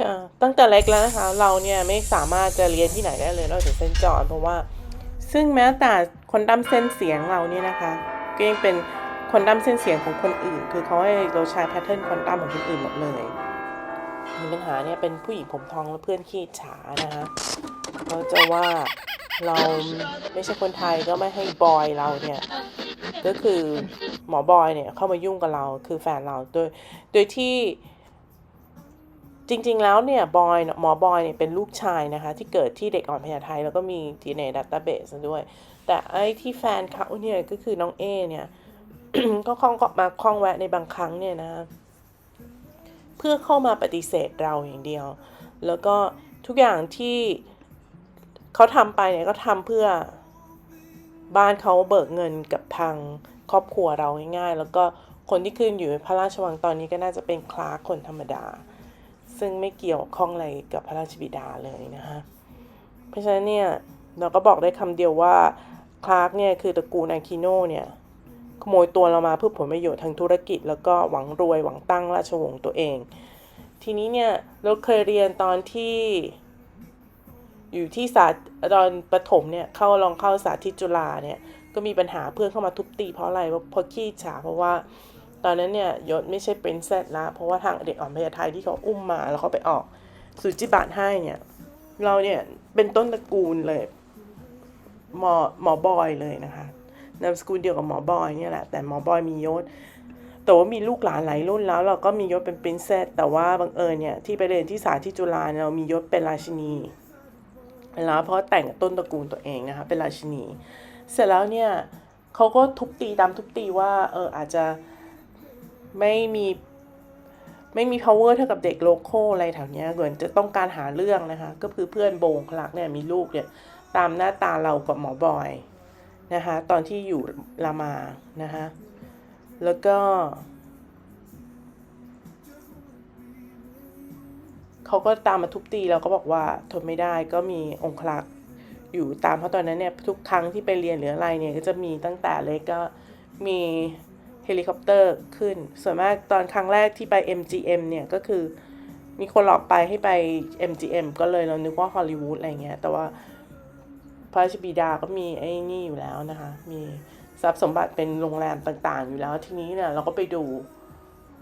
ค่ะ ตั้งแต่เล็กแล้วนะคะ เราเนี่ยไม่สามารถจะเรียนที่ไหนได้เลยนอกจากเซนจอนเพราะว่า ซึ่งแม้แต่คนดั้มเส้นเสียงเราเนี่ยนะคะ ก็ยังเป็นคนดั้มเส้นเสียงของคนอื่น คือเขาให้เราใช้แพทเทิร์นคนตัมของคนอื่นหมดเลยมีปัญหาเนี่ยเป็นผู้หญิงผมทองและเพื่อนขี้ฉานะคะเขาจะว่า เราไม่ใช่คนไทยก็ไม่ให้บอยเราเนี่ย ก็คือหมอบอยเนี่ยเข้ามายุ่งกับเราคือแฟนเราโดยโดยที่จริง ๆ แล้วเนี่ยบอยหมอบอยเนี่ยเป็นลูกชายนะคะ ที่เกิดที่เด็กอ่อนพญาไทแล้วก็มี DNA database ด้วย แต่ไอ้ที่แฟนเขาเนี่ยก็คือน้องเอเนี่ยก็คล้องก็มาคล้องแวะในบางครั้งเนี่ยนะ เพื่อเข้ามาปฏิเสธเราอย่างเดียว แล้วก็ทุกอย่างที่ เขาทำไปเนี่ยก็ทำเพื่อบ้านเขาเบิกเงินกับทางครอบครัวเราง่ายๆ แล้วก็คนที่ขึ้นอยู่ในพระราชวังตอนนี้ก็น่าจะเป็นคลาร์กคนธรรมดา ซึ่งไม่เกี่ยวข้องอะไรกับพระราชบิดาเลยนะคะเพราะฉะนั้นเนี่ยเราก็บอกได้คำเดียวว่าคลาร์กเนี่ยคือตระกูลอาคิโนเนี่ยขโมยตัวเรามาเพื่อผลประโยชน์ทางธุรกิจ แล้วก็หวังรวยหวังตั้งราชวงศ์ตัวเอง ทีนี้เนี่ยเราเคยเรียนตอนที่ อยู่ที่สาตอนประถมเนี่ยเข้าลองเข้าสาธิตจุฬาเนี่ยก็มีปัญหาเพื่อนเข้ามาทุบตีเพราะอะไรเพราะขี้ฉาเพราะว่า ตอนนั้นเนี่ยยศไม่ใช่เป็นเซตละเพราะว่าทางเด็กอ่อนพญาไทที่เขาอุ้มมาแล้วเขาไปออกสุจิบัตให้เนี่ยเราเนี่ยเป็นต้นตระกูลเลยหมอหมอบอยเลยนะคะนามสกุลเดียวกับหมอบอยเนี่ยแหละแต่หมอบอยมียศแต่ว่ามีลูกหลานหลายรุ่นแล้ว เราก็มียศเป็นปรินเซสแต่ว่าบังเอิญเนี่ยที่ไปเรียนที่สาธิตจุฬาเรามียศเป็นราชินี แล้วเพราะแต่งต้นตระกูลตัวเองนะคะเป็นราชินี เสร็จแล้วเนี่ยเขาก็ทุบตีตามทุบตีว่าเอออาจจะไม่มีไม่มี power เท่ากับเด็กโลโก้อะไรแถวนี้เหมือนจะต้องการหาเรื่องนะคะ ก็คือเพื่อนโบงคลักเนี่ยมีลูกเนี่ยตามหน้าตาเรากับหมอบอยนะคะตอนที่อยู่รามานะคะแล้วก็ เขาก็ตามมาทุบตีเราก็บอกว่าทนไม่ได้ก็มีองคลักษ์อยู่ตามเพราะตอนนั้นเนี่ยทุกครั้งที่ไปเรียนหรืออะไรเนี่ยก็จะมีตั้งแต่เล็กก็มีเฮลิคอปเตอร์ขึ้น ส่วนมากตอนครั้งแรกที่ไป MGM เนี่ยก็คือมีคนหลอกไปให้ไป MGM ก็เลยเรานึกว่าฮอลลีวูดอะไรเงี้ยแต่ว่าพระราชบิดาก็มีไอ้นี่อยู่แล้วนะคะ มีทรัพย์สมบัติเป็นโรงแรมต่างๆ อยู่แล้วทีนี้เนี่ยเราก็ไปดู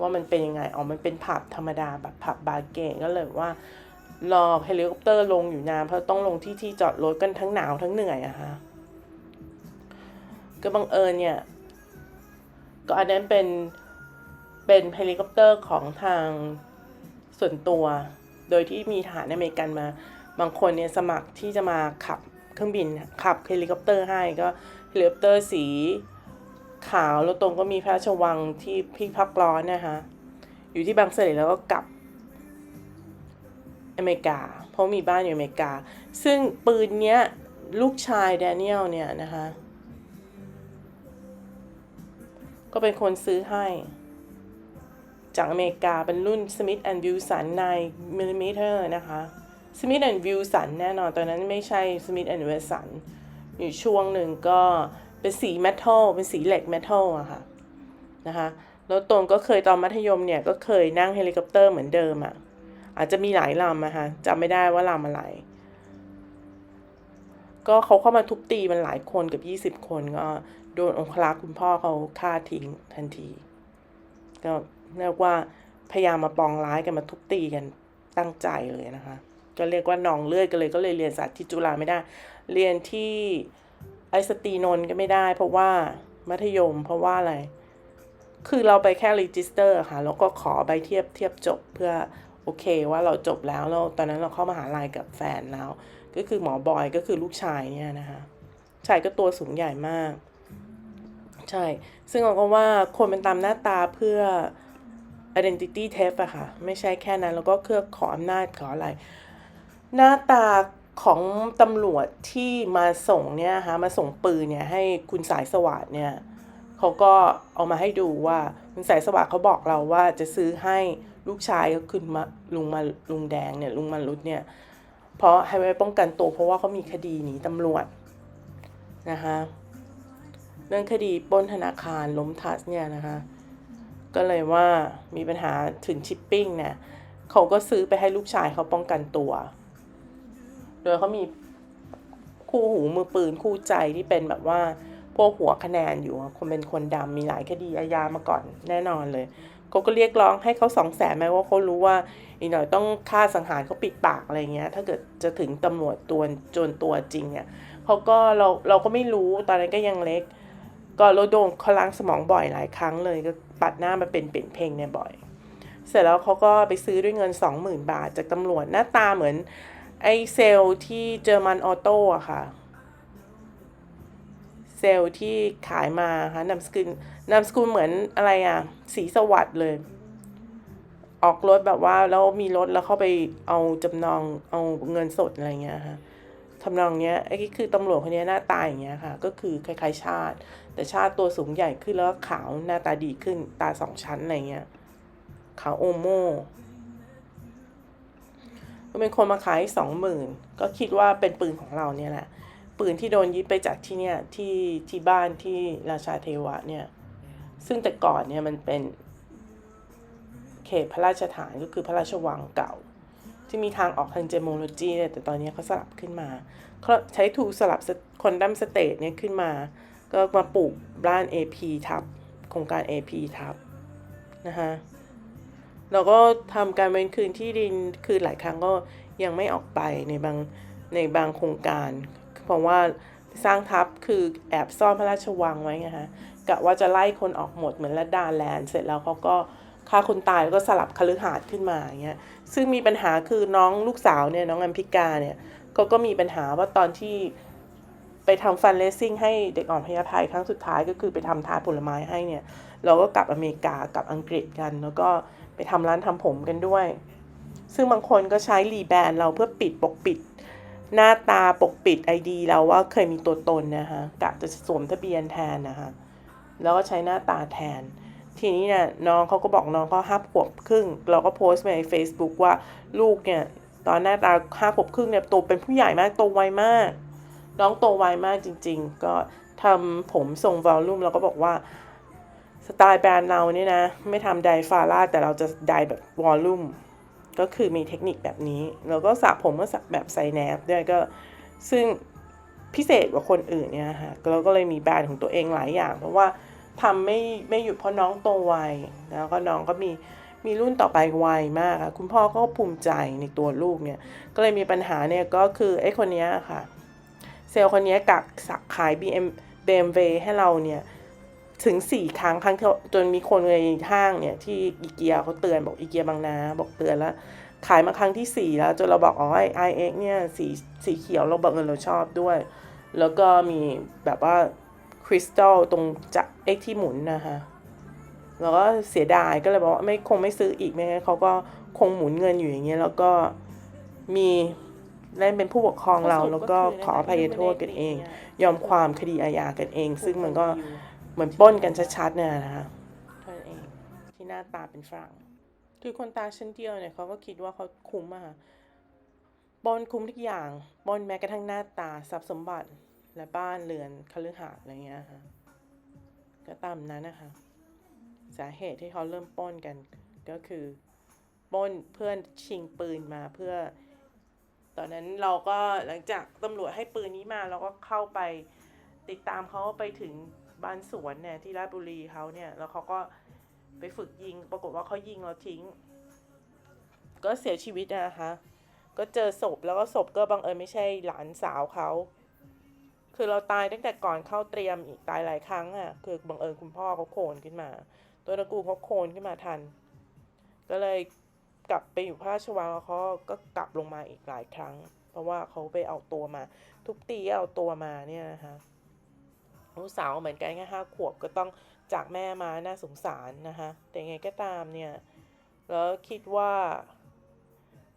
ว่ามันเป็นยังไงอ๋อมันเป็นผับธรรมดาแบบผับบาร์เกตก็เลยว่ารอเฮลิคอปเตอร์ลงอยู่นานเพราะต้องลงที่ที่จอดรถกันทั้งหนาวทั้งเหนื่อยอะฮะก็บังเอิญเนี่ย ก็อันนั้นเป็นเป็นเฮลิคอปเตอร์ของทางส่วนตัว โดยที่มีทหารอเมริกันมา บางคนเนี่ยสมัครที่จะมาขับเครื่องบินขับเฮลิคอปเตอร์ให้ก็เฮลิคอปเตอร์สี ขาวแล้วตรงก็มีพระราชวังที่พี่พักร้อนนะคะ อยู่ที่บางเสร่แล้วก็กลับอเมริกา เพราะมีบ้านอยู่อเมริกา ซึ่งปืนเนี้ยลูกชายแดเนียลเนี่ยนะคะ ก็เป็นคนซื้อให้ จากอเมริกาเป็นรุ่น Smith and Wesson 9 mm นะคะ Smith and Wesson แน่นอนตอนนั้นไม่ใช่ Smith and Wesson อยู่ช่วงหนึ่งก็ เป็นสีเมทัลเป็นสีเหล็กเมทัลอะค่ะนะคะแล้วตรงก็เคยตอนมัธยมเนี่ยก็เคยนั่งเฮลิคอปเตอร์เหมือนเดิมอะอาจจะมีหลายลำอะค่ะจำไม่ได้ว่าลำอะไร ก็เขาเข้ามาทุบตีมันหลายคนเกับ20คนก็โดนองคลักษ์คุณพ่อเขาฆ่าทิ้งทันที ก็เรียกว่าพยายามมาปองร้ายกันมาทุบตีกันตั้งใจเลยนะคะ ก็เรียกว่าหนองเลือดกันเลยก็เลยเรียนศาสตร์ที่จุฬาไม่ได้ เรียนที่ ไอสตีนนก็ไม่ได้เพราะว่ามัธยมเพราะว่าอะไร คือเราไปแค่รีจิสเตอร์ค่ะ แล้วก็ขอใบเทียบเทียบจบเพื่อโอเคว่าเราจบแล้วแล้วตอนนั้นเราเข้ามาหาลัยกับแฟนแล้ว ก็คือหมอบอยก็คือลูกชายเนี่ยนะคะชายก็ตัวสูงใหญ่มาก ใช่ ซึ่งเราก็ว่าคนเป็นตามหน้าตาเพื่อ identity theft อะค่ะ ไม่ใช่แค่นั้น แล้วก็เพื่อขออำนาจขออะไร หน้าตา ของตำรวจที่มาส่งเนี่ยฮะมาส่งปืนเนี่ยให้คุณสายสวัสดเนี่ยเขาก็เอามาให้ดูว่าคุณสายสวัสดเขาบอกเราว่าจะซื้อให้ลูกชายก็คือมาลุงมาลุงแดงเนี่ยลุงมารุดเนี่ยเพราะให้ไว้ป้องกันตัวเพราะว่าเขามีคดีหนีตำรวจนะคะเรื่องคดีปล้นธนาคารล้มทัสเนี่ยนะคะก็เลยว่ามีปัญหาถึงชิปปิ้งเนี่ยเขาก็ซื้อไปให้ลูกชายเขาป้องกันตัว โดยเขามีคู่หูมือปืนคู่ใจที่เป็นแบบว่าพวกหัวคะแนนอยู่คนเป็นคนดำมีหลายคดีอาญามาก่อนแน่นอนเลยเขาก็เรียกร้องให้เขาสองแสนแม้ว่าเขารู้ว่าอีกหน่อยต้องฆ่าสังหารเขาปิดปากอะไรเงี้ย ถ้าเกิดจะถึงตำรวจตัวจนตัวจริงเนี่ยเขาก็เราเราก็ไม่รู้ตอนนั้นก็ยังเล็ก ก็เราโดนเขาล้างสมองบ่อยหลายครั้งเลยก็ปัดหน้ามาเป็นเป็นเพลงเนี่ยบ่อย เสร็จแล้วเขาก็ไปซื้อด้วยเงิน 20,000 บาทจากตำรวจหน้าตาเหมือน ไอเซลล์ที่เจอร์มันออโต้อะค่ะ เซลล์ที่ขายมาค่ะนามสกุลนามสกุลเหมือนอะไรอะสีสวัสด์เลย ออกรถแบบว่าแล้วมีรถแล้วเข้าไปเอาจำนองเอาเงินสดอะไรเงี้ยค่ะทำนองเนี้ยไอ้คือตำรวจคนนี้หน้าตาอย่างเงี้ยค่ะ ก็คือคล้ายๆชาติ แต่ชาติตัวสูงใหญ่ขึ้นแล้วขาวหน้าตาดีขึ้นตาสองชั้นอะไรเงี้ยขาวโอโม ก็เป็นคนมาขายสองหมื่นก็คิดว่าเป็นปืนของเราเนี่ยแหละ ปืนที่โดนยึดไปจากที่เนี่ยที่ที่บ้านที่ราชาเทวะเนี่ย ซึ่งแต่ก่อนเนี่ยมันเป็นเขตพระราชฐานก็คือพระราชวังเก่า ที่มีทางออกทางเจโมโลจีเนี่ยแต่ตอนนี้เขาสลับขึ้นมาเขาใช้ทูสลับคนดัมสเตทเนี่ยขึ้นมา ก็มาปลูกบ้าน AP ทับโครงการ AP ทับนะคะ เราก็ทำการเว้นคืนที่ดินคือหลายครั้งก็ยังไม่ออกไปในบางในบางโครงการ เพราะว่าสร้างทับคือแอบซ่อนพระราชวังไว้ไงฮะกะว่าจะไล่คนออกหมดเหมือนละดาแลนด์เสร็จแล้วเขาก็ฆ่าคนตายแล้วก็สลับคฤหาสน์ขึ้นมาอย่างเงี้ยซึ่งมีปัญหาคือน้องลูกสาวเนี่ยน้องอัมพิกาเนี่ยเขาก็มีปัญหาว่าตอนที่ไปทำฟันเลสซิ่งให้เด็กอ่อนพยาภัยครั้งสุดท้ายก็คือไปทำทาผลไม้ให้เนี่ย เราก็กลับอเมริกากลับอังกฤษกัน แล้วก็ไปทำร้านทำผมกันด้วย ซึ่งบางคนก็ใช้รีแบรนด์เราเพื่อปิดปกปิด หน้าตาปกปิดไอดีเราว่าเคยมีตัวตนนะคะกะจะสวมทะเบียนแทนนะคะแล้วก็ใช้หน้าตาแทน ทีนี้เนี่ยน้องเขาก็บอกน้องเขาห้าขวบครึ่ง เราก็โพสต์ไปใน Facebook ว่าลูกเนี่ยตอนหน้าตาห้าขวบครึ่งเนี่ยโตเป็นผู้ใหญ่มากโตไวมาก น้องโตไวมากจริง ๆ ก็ทำผมทรงวอลลุ่มเราก็บอกว่า สไตล์แบรนด์เราเนี่ยนะ ไม่ทำไดฟาร่าแต่เราจะไดแบบวอลลุ่มก็คือมีเทคนิคแบบนี้ แล้วก็สระผมก็สระแบบไซแนบด้วยก็ซึ่งพิเศษกว่าคนอื่นเนี่ยฮะเราก็เลยมีแบรนด์ของตัวเองหลายอย่าง เพราะว่าทำไม่ไม่หยุดเพราะน้องโตไวแล้วก็น้องก็มีมีรุ่นต่อไปไวมากค่ะคุณพ่อก็ภูมิใจในตัวลูกเนี่ย ก็เลยมีปัญหาเนี่ยก็คือไอ้คนเนี้ยค่ะ เซลล์คนนี้กักสักขาย BM BMW ให้เราเนี่ย ถึงสี่ครั้งครั้งที่จนมีคนในห้างเนี่ยที่อีเกียเขาเตือนบอกอีเกียบางนาบอกเตือนแล้วขายมาครั้งที่สี่แล้วจนเราบอกอ๋อไอไอเอ็กเนี่ยสีสีเขียวเราบังเอิญเราชอบด้วย แล้วก็มีแบบว่าคริสตัลตรงจะเอ็กที่หมุนนะคะแล้วก็เสียดายก็เลยบอกว่าไม่คงไม่ซื้ออีกไม่งั้นเขาก็คงหมุนเงินอยู่อย่างเงี้ยแล้วก็มีเล่นเป็นผู้ปกครองเราแล้วก็ขออภัยโทษกันเอง ยอมความคดีอาญากันเอง ซึ่งมันก็ เหมือนป้นกันชัดๆเนี่ยนะคะเท่านั้นเองที่หน้าตาเป็นฝรั่งคือคนตาชั้นเดียวเนี่ยเขาก็คิดว่าเขาคุ้มอะค่ะปล้นคุ้มทุกอย่างปล้นแม้กระทั่งหน้าตาทรัพย์สมบัติและบ้านเรือนคฤหาสน์อะไรเงี้ยค่ะก็ตามนั้นนะคะ สาเหตุที่เขาเริ่มป้นกันก็คือป้นเพื่อนชิงปืนมาเพื่อ ตอนนั้นเราก็หลังจากตำรวจให้ปืนนี้มาเราก็เข้าไปติดตามเขาไปถึง บ้านสวนเนี่ยที่ราชบุรีเขาเนี่ย แล้วเขาก็ไปฝึกยิง ปรากฏว่าเขายิงเราทิ้ง ก็เสียชีวิตนะคะก็เจอศพแล้วก็ศพก็บังเอิญไม่ใช่หลานสาวเขา คือเราตายตั้งแต่ก่อนเข้าเตรียมอีกตายหลายครั้งอะ คือบังเอิญคุณพ่อเขาโคนขึ้นมา ตัวตระกูลเขาโคนขึ้นมาทัน ก็เลยกลับไปอยู่พระราชวังแล้วเขาก็กลับลงมาอีกหลายครั้ง เพราะว่าเขาไปเอาตัวมา ทุกตีเอาตัวมาเนี่ยนะคะ ลูกสาวเหมือนกันแค่ห้าขวบก็ต้องจากแม่มาน่าสงสารนะคะแต่ยังไงก็ตามเนี่ยแล้วคิดว่า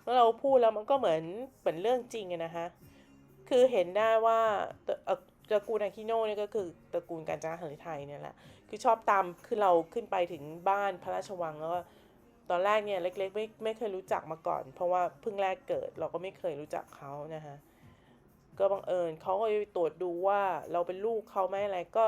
เมื่อเราพูดแล้วมันก็เหมือนเหมือนเรื่องจริงนะคะคือเห็นได้ว่าตระตระกูลอาคิโนะเนี่ยก็คือตระกูลการจนาหฤทัยเนี่ยแหละคือชอบตามคือเราขึ้นไปถึงบ้านพระราชวังแล้วก็ตอนแรกเนี่ยเล็กๆไม่ไม่เคยรู้จักมาก่อน เพราะว่าเพิ่งแรกเกิดเราก็ไม่เคยรู้จักเขานะคะ ก็บังเอิญเขาก็ไปตรวจดูว่าเราเป็นลูกเขาไหมอะไรก็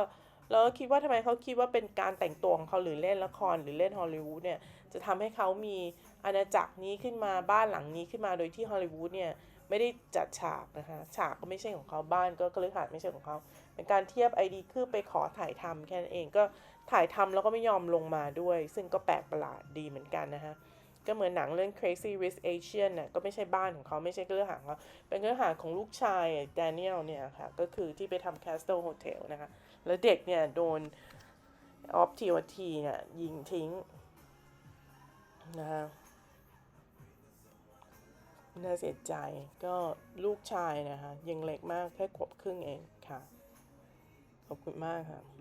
เราก็คิดว่าทำไมเขาคิดว่าเป็นการแต่งตัวของเขาหรือเล่นละครหรือเล่นฮอลลีวูดเนี่ยจะทำให้เขามีอาณาจักรนี้ขึ้นมาบ้านหลังนี้ขึ้นมาโดยที่ฮอลลีวูดเนี่ยไม่ได้จัดฉากนะคะฉากก็ไม่ใช่ของเขาบ้านก็กระหาดไม่ใช่ของเขาเป็นการเทียบไอดีคือไปขอถ่ายทำแค่นั้นเองก็ถ่ายทำแล้วก็ไม่ยอมลงมาด้วย ซึ่งก็แปลกประหลาดดีเหมือนกันนะคะ ก็เหมือนหนังเรื่อง Crazy Rich Asian น่ะก็ไม่ใช่บ้านของเขาไม่ใช่เครือหางเขาเป็นเครือหางของลูกชายแดเนียลเนี่ยค่ะก็คือที่ไปทำ Castle Hotel นะคะแล้วเด็กเนี่ยโดนออฟทีวทีเนี่ยยิงทิ้งนะคะน่าเสียใจก็ลูกชายนะคะยังเล็กมากแค่ขวบครึ่งเองค่ะ ขอบคุณมากค่ะ